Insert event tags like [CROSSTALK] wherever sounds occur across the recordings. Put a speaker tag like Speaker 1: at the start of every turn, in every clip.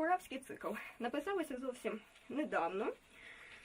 Speaker 1: про Куравський цикл. Написалося зовсім недавно,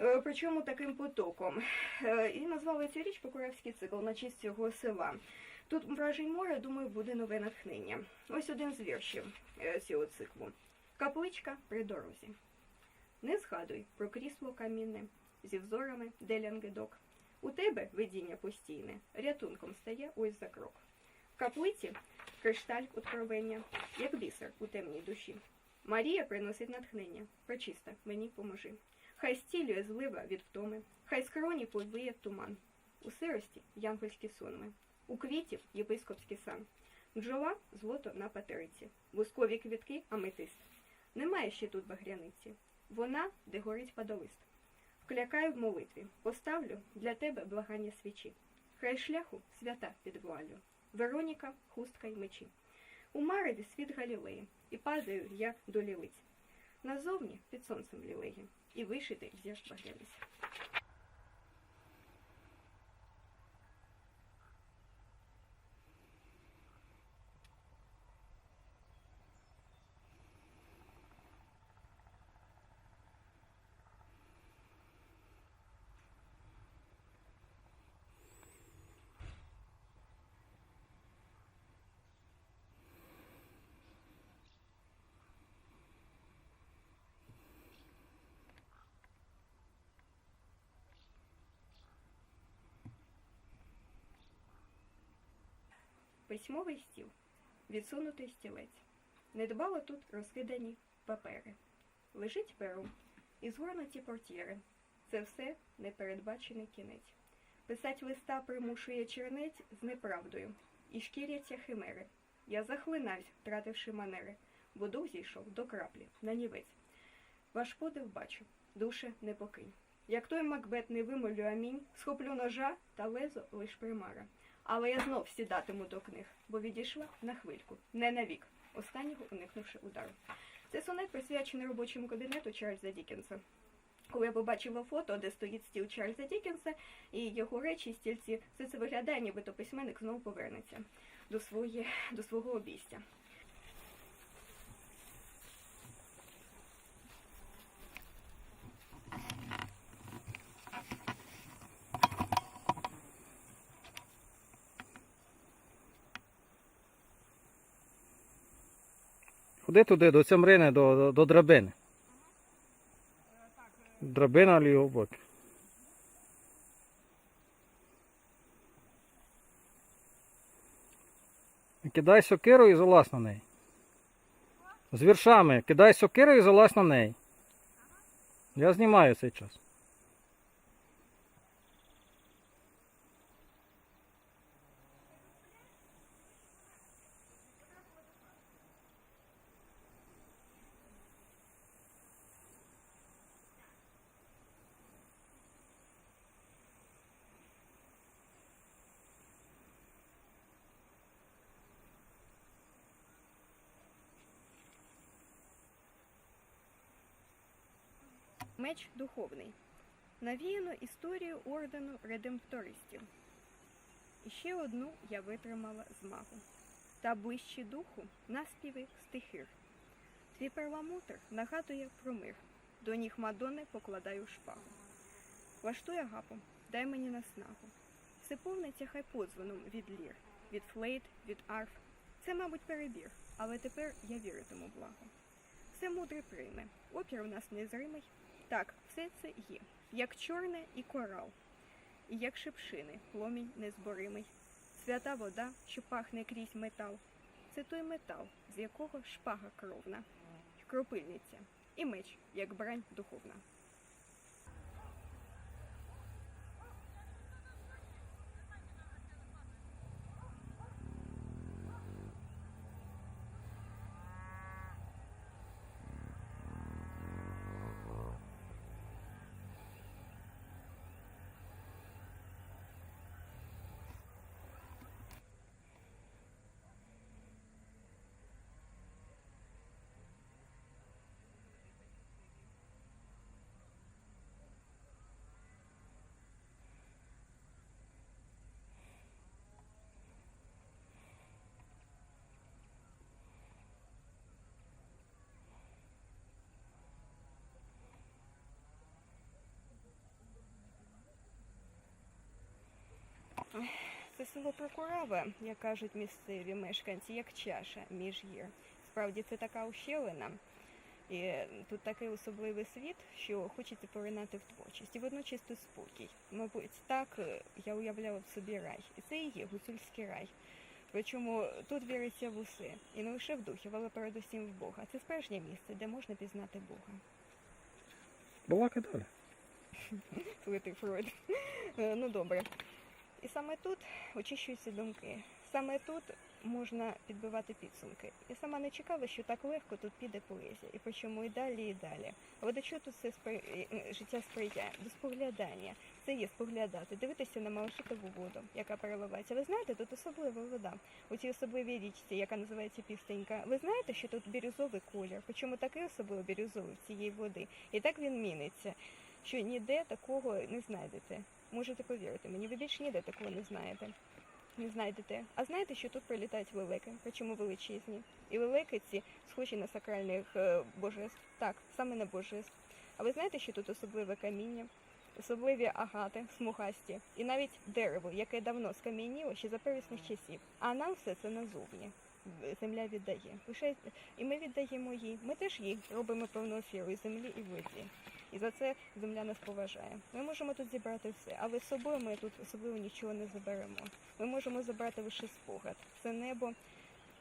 Speaker 1: е, причому таким потоком. Е, І назвали цю річ Покуравський цикл на честь цього села. Тут вражень море, думаю, буде нове натхнення. Ось один з віршів е, цього циклу. Капличка при дорозі. Не згадуй про крісло камінне, зі взорами делянгедок. У тебе видіння постійне, рятунком стає ось за крок. В каплиці кришталь откровення, як бісер у темній душі. Марія приносить натхнення, пречиста, мені поможи. Хай стілює злива від втоми, хай з хроні повіє туман. У сирості янгольські сонми, у квітів єпископський сан. Бджола злото на патериці, бускові квітки аметист. Немає ще тут багряниці. Вона, де горить падолист. Вклякаю в молитві, поставлю для тебе благання свічі. Хай шляху свята під вуалю. Вероніка, хустка й мечі. У світ Галілеї, і падаю я до лілиць. Назовні під сонцем лілеї, і вишити взяж багряниць. Письмовий стіл, відсунутий стілець. Недбало тут розкидані папери. Лежить перо і згорнуті портьєри. Це все непередбачений кінець. Писать листа примушує чернець з неправдою, і шкіряться химери. Я захлинаюсь, втративши манери, бо дух зійшов до краплі, на нівець. Ваш подив бачу, душе не покинь. Як той Макбет не вимолю амінь, схоплю ножа та лезо лиш примара. Але я знов сідатиму до книг, бо відійшла на хвильку, не на вік, останнього уникнувши удару. Це сонет присвячений робочому кабінету Чарльза Дікенса. Коли я побачила фото, де стоїть стіл Чарльза Дікенса і його речі, стільці, все це виглядає, нібито письменник знову повернеться до, своє, до свого обійстя.
Speaker 2: Ходи туди, до цямрини, до, до, до драбини. Драбина лівого боку. Кидай сокиру і залазь на неї. З віршами. Кидай сокиру і залазь на неї. Я знімаю цей час.
Speaker 1: Меч духовний. Навіяно історію ордену редемптористів. І ще одну я витримала змагу. Та ближче духу наспіви стихир. Твій перламутр нагадує про мир. До ніг Мадони покладаю шпагу. Влаштуй агапу, дай мені наснагу. Все повниться хай подзвоном від лір, від флейт, від арф. Це, мабуть, перебір, але тепер я віритиму благо. Все мудре прийме, опір у нас незримий, так, все це є, як чорне і корал, і як шипшини, пломінь незборимий, свята вода, що пахне крізь метал. Це той метал, з якого шпага кровна, кропильниця, і меч, як брань духовна. Це село Прокурава, як кажуть місцеві мешканці, як чаша між гір. Справді це така ущелина. І тут такий особливий світ, що хочеться поринати в творчість. І водночас тут спокій. Мабуть, так е, я уявляла в собі рай. І це і є гуцульський рай. Причому тут віриться в усе. І не лише в духів, але передусім в Бога. Це справжнє місце, де можна пізнати Бога.
Speaker 2: Балакай далі. [LAUGHS]
Speaker 1: Святий Фройд. Е, Ну добре. І саме тут очищуються думки. Саме тут можна підбивати підсумки. Я сама не чекала, що так легко тут піде поезія. І причому і далі, і далі. Але до чого тут це спри... е, життя сприяє? До споглядання. Це є споглядати, дивитися на малошитову воду, яка переливається. Ви знаєте, тут особлива вода. У цій особливій річці, яка називається Пістенька. Ви знаєте, що тут бірюзовий колір, причому такий особливо бірюзовий в цієї води. І так він міниться що ніде такого не знайдете. Можете повірити мені, ви більше ніде такого не знаєте. Не знайдете. А знаєте, що тут прилітають лелеки, причому величезні. І лелеки ці схожі на сакральних е, божеств. Так, саме на божеств. А ви знаєте, що тут особливе каміння, особливі агати, смугасті, і навіть дерево, яке давно скам'яніло ще за первісних часів. А нам все це назовні. Земля віддає. Лише і ми віддаємо їй. Ми теж їй робимо певну ефіру і землі, і воді. І за це земля нас поважає. Ми можемо тут зібрати все, але з собою ми тут особливо нічого не заберемо. Ми можемо забрати лише спогад. Це небо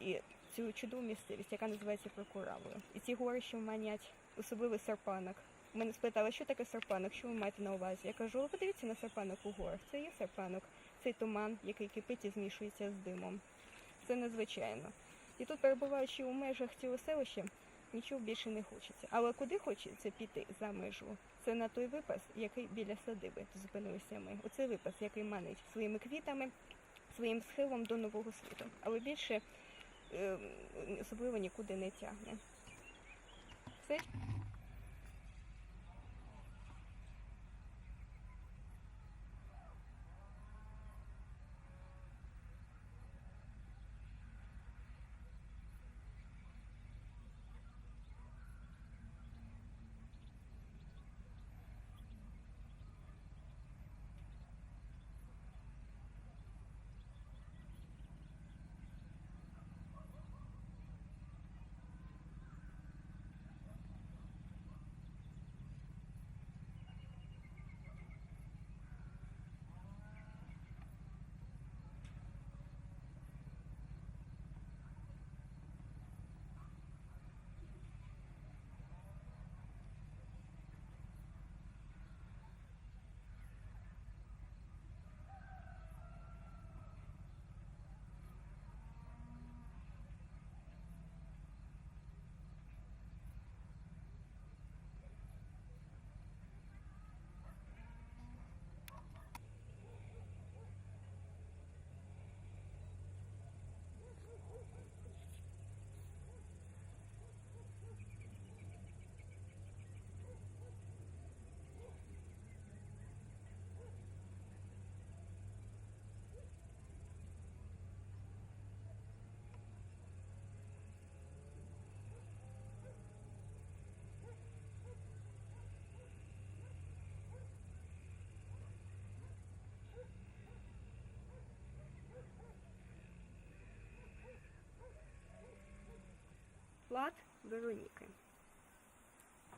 Speaker 1: і цю чудову місцевість, яка називається Прокуравою. І ці гори, що манять, особливий серпанок. Мене спитали, що таке серпанок, що ви маєте на увазі? Я кажу, подивіться на серпанок у горах. Це є серпанок, цей туман, який кипить і змішується з димом. Це незвичайно. І тут, перебуваючи у межах цього селища, нічого більше не хочеться. Але куди хочеться піти за межу? Це на той випас, який біля садиби зупинилися ми. Оцей випас, який манить своїми квітами, своїм схилом до нового світу. Але більше е, особливо нікуди не тягне. Все Плат Вероніки.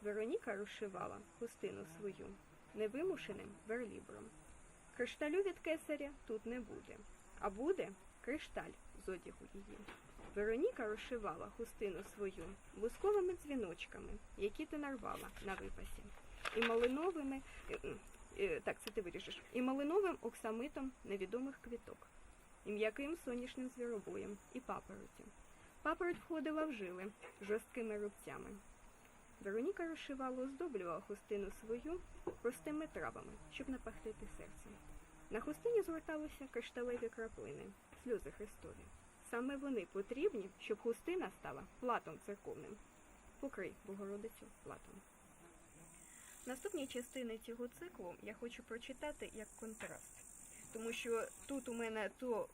Speaker 1: Вероніка розшивала хустину свою невимушеним верлібром. Кришталю від кесаря тут не буде, а буде кришталь з одягу її. Вероніка розшивала хустину свою бусковими дзвіночками, які ти нарвала на випасі, і малиновими, е, е, так це ти виріжеш, і малиновим оксамитом невідомих квіток, і м'яким сонячним звіробоєм, і папороті. Папороть входила в жили жорсткими рубцями. Вероніка розшивала, оздоблювала хустину свою простими травами, щоб напахтити серцем. На хустині згорталися кришталеві краплини, сльози Христові. Саме вони потрібні, щоб хустина стала платом церковним. Покрий Богородицю платом. Наступні частини цього циклу я хочу прочитати як контраст. Тому що тут у мене то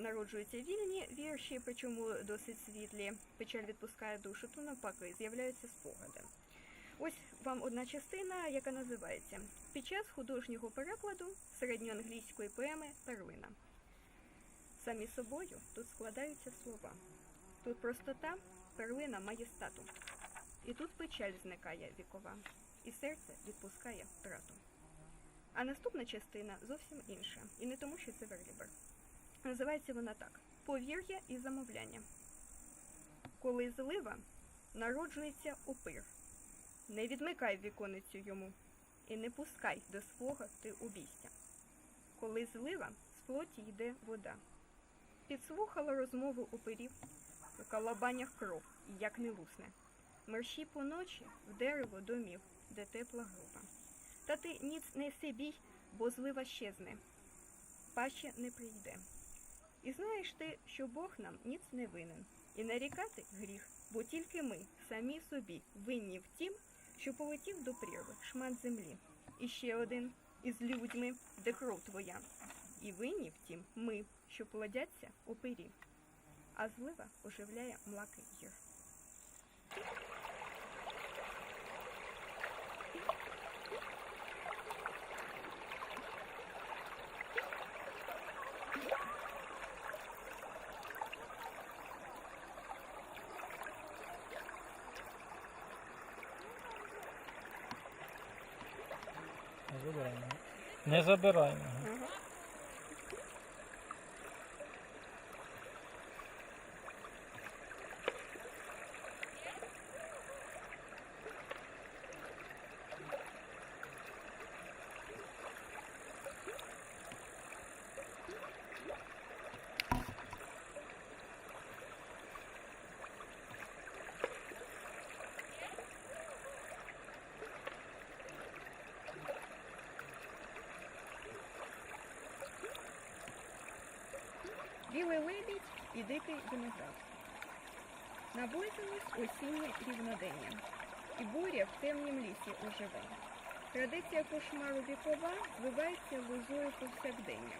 Speaker 1: народжуються вільні вірші, причому досить світлі, печаль відпускає душу, то навпаки з'являються спогади. Ось вам одна частина, яка називається Під час художнього перекладу середньоанглійської поеми Перлина. Самі собою тут складаються слова. Тут простота, перлина має стату. І тут печаль зникає вікова, і серце відпускає втрату. А наступна частина зовсім інша, і не тому, що це верлібер. Називається вона так: Повір'я і замовляння. Коли злива народжується опир. Не відмикай віконицю йому, і не пускай до свого ти обійстя. Коли злива, з плоті йде вода. Підслухала розмову опирів, в калабанях кров, як не лусне. Мерщі поночі в дерево домів, де тепла груба. Та ти ніц не сибій, бо злива щезне, паче не прийде. І знаєш ти, що Бог нам ніц не винен, і нарікати гріх, бо тільки ми самі собі винні в тім, що полетів до прірви шмат землі. І ще один із людьми, де кров твоя. І винні втім ми, що плодяться у пирі. А злива оживляє млаки гір.
Speaker 2: Не забираємо. Не забираємо.
Speaker 1: Білий лебідь і дикий виноград. Наблизилось осіннє рівнодення, і буря в темнім лісі оживе. Традиція кошмару вікова звивається лозою повсякдення.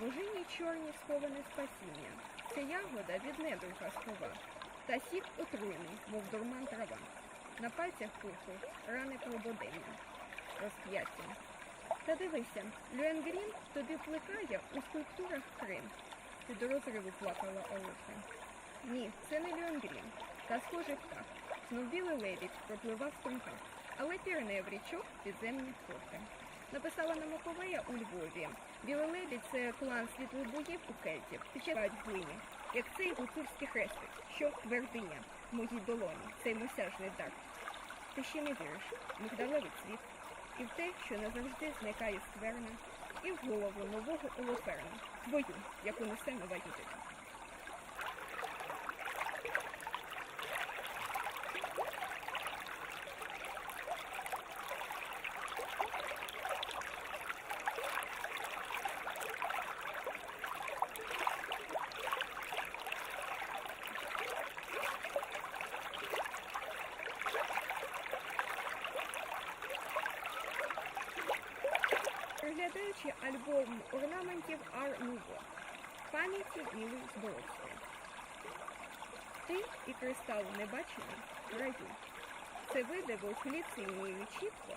Speaker 1: Божині чорні сховане спасіння. Це ягода від недруга схова, та сік отруйний, мов дурман трава. На пальцях пуху рани прободення, розп'яття. Та дивися, Люенгрін тобі плекає у скульптурах Крим. До розриву плакала Олуха. Ні, це не Леонгрін. Та схожий птах. Знов білий лебідь пропливав в але пірне в річок підземні трохи. Написала на Маковея у Львові. Білий лебідь це клан світлобогів у кельтів. Підчувають глині, як цей гуцульський хрестик, що твердиня в моїй долоні, цей мосяжний дар. Ти ще не віриш, мигдалевий цвіт, і в те, що назавжди зникає скверна, і в голову нового Олоферна, твою, яку несе нова Юдика. Переглядаючи альбом орнаментів Ар Нуво, пам'яті Віли Збородської. Ти і кристал небачені в раю. Це видиво хліцинію чітко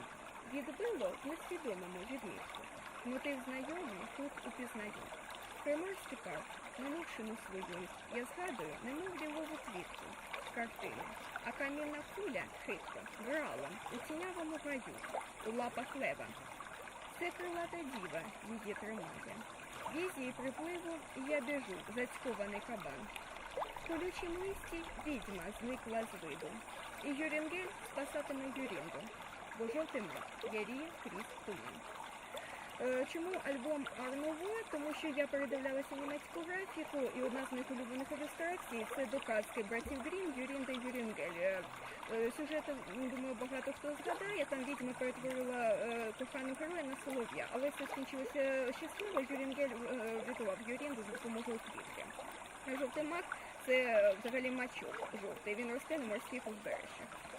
Speaker 1: відбило в несвідомому відмітку. Мотив знайомий тут упізнаю. Приморський парк, минувшину свою, я згадую, немов білову квітку, картину, а камінна куля хитко, грала у тінявому гаю, у лапах лева, це крилата діва її тримає. Візії припливу, я біжу, зацькований кабан. В колючому листі відьма зникла з виду. І Юрінгель спасатиме Юрінгу, бо жовтий мак яріє крізь туман. Е, Чому альбом Арново? Тому що я передивлялася німецьку графіку, і одна з моїх улюблених ілюстрацій це до казки братів Грім Юрінда Юрінгель. Е, е, Сюжет, думаю, багато хто згадає. Там відьма перетворила кохану героя на солов'я, але все скінчилося щасливо. Юрінгель врятував Юрінду за допомогою квітки. Жовтий мак це взагалі мачок жовтий. Він росте на морських узбережжях.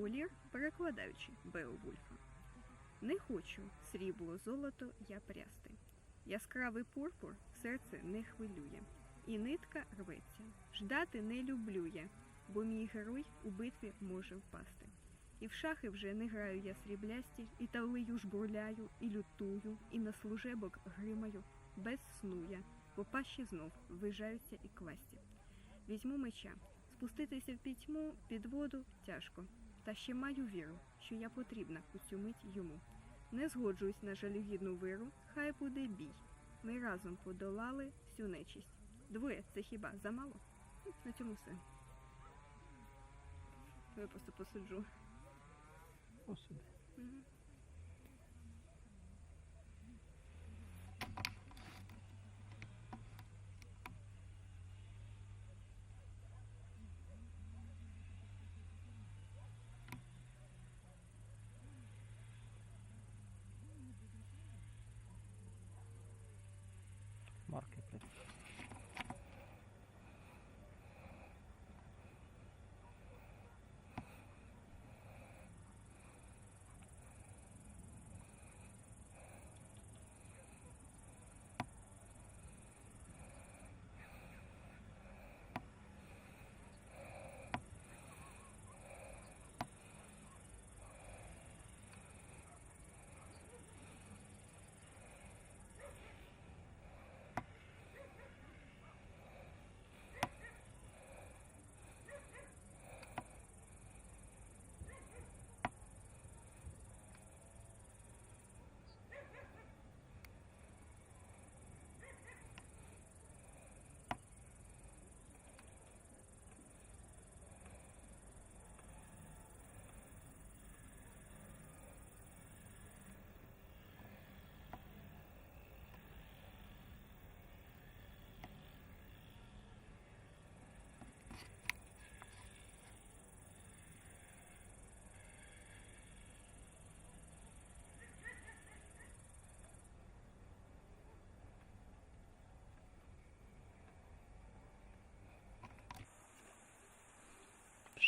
Speaker 1: Олір, перекладаючи Беовульфа. Не хочу срібло золото я прясти. Яскравий пурпур серце не хвилює, і нитка рветься. Ждати не люблю я, бо мій герой у битві може впасти. І в шахи вже не граю я сріблясті, і талию жбурляю, і лютую, і на служебок гримаю, без сну я, по пащі знов вижаються і квасті. Візьму меча, спуститися в пітьму під воду тяжко, та ще маю віру, що я потрібна у цю мить йому. Не згоджуюсь на жалюгідну виру, хай буде бій. Ми разом подолали всю нечість. Двоє це хіба замало? На цьому все. Я просто посиджу.
Speaker 2: Ось сюди. marketplace.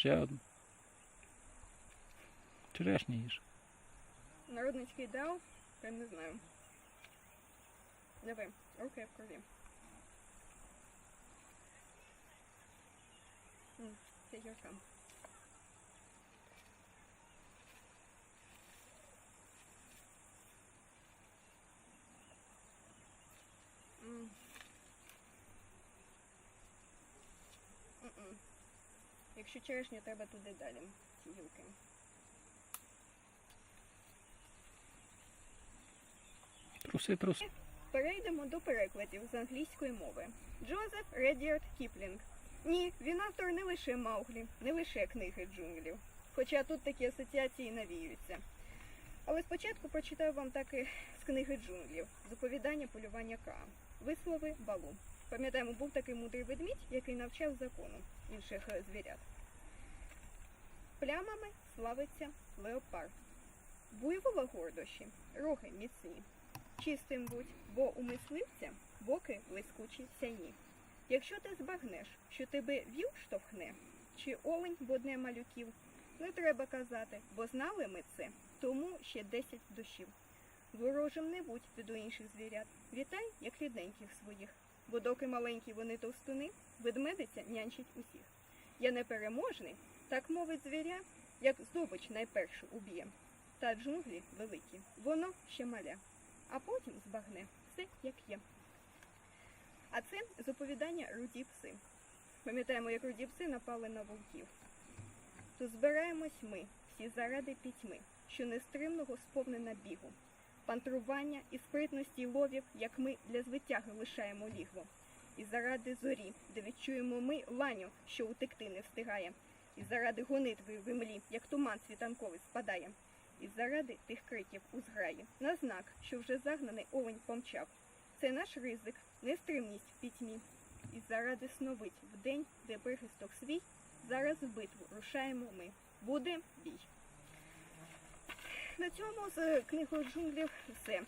Speaker 2: Ще одну. Черешні їж.
Speaker 1: Народницький дав, прям не знаю. Давай, руки в крові. Це гірка. Якщо черешню, треба туди далі, ці гілки.
Speaker 2: Труси, труси.
Speaker 1: Перейдемо до перекладів з англійської мови. Джозеф Редіард Кіплінг. Ні, він автор не лише Мауглі, не лише книги джунглів. Хоча тут такі асоціації навіються. Але спочатку прочитаю вам таки з книги джунглів Заповідання полювання Kaa. Вислови балу. Пам'ятаємо, був такий мудрий ведмідь, який навчав закону інших е, звірят. Плямами славиться леопард. Буйвола гордощі, роги міцні. Чистим будь, бо у мисливця боки блискучі сяйні. Якщо ти збагнеш, що тебе віл штовхне, чи олень водне малюків, не треба казати, бо знали ми це, тому ще десять душів. Ворожим не будь ти до інших звірят, вітай, як рідненьких своїх, бо доки маленькі вони товстуни, ведмедиця нянчить усіх. Я непереможний, так мовить звіря, як здобич найпершу уб'є. Та джунглі великі, воно ще маля а потім збагне все як є. А це з руді пси. Пам'ятаємо, як руді пси напали на вовків. То збираємось ми, всі заради пітьми, що нестримного сповнена бігу, пантрування і спритності ловів, як ми для звитяги лишаємо лігво. І заради зорі, де відчуємо ми ланю, що утекти не встигає, і заради гонитви в імлі, як туман світанковий спадає і заради тих криків у на знак, що вже загнаний овень помчав. Це наш ризик, нестримність в пітьмі. І заради сновидь в день, де прихисток свій, зараз в битву рушаємо ми. Буде бій. На цьому з книгою джунглів все.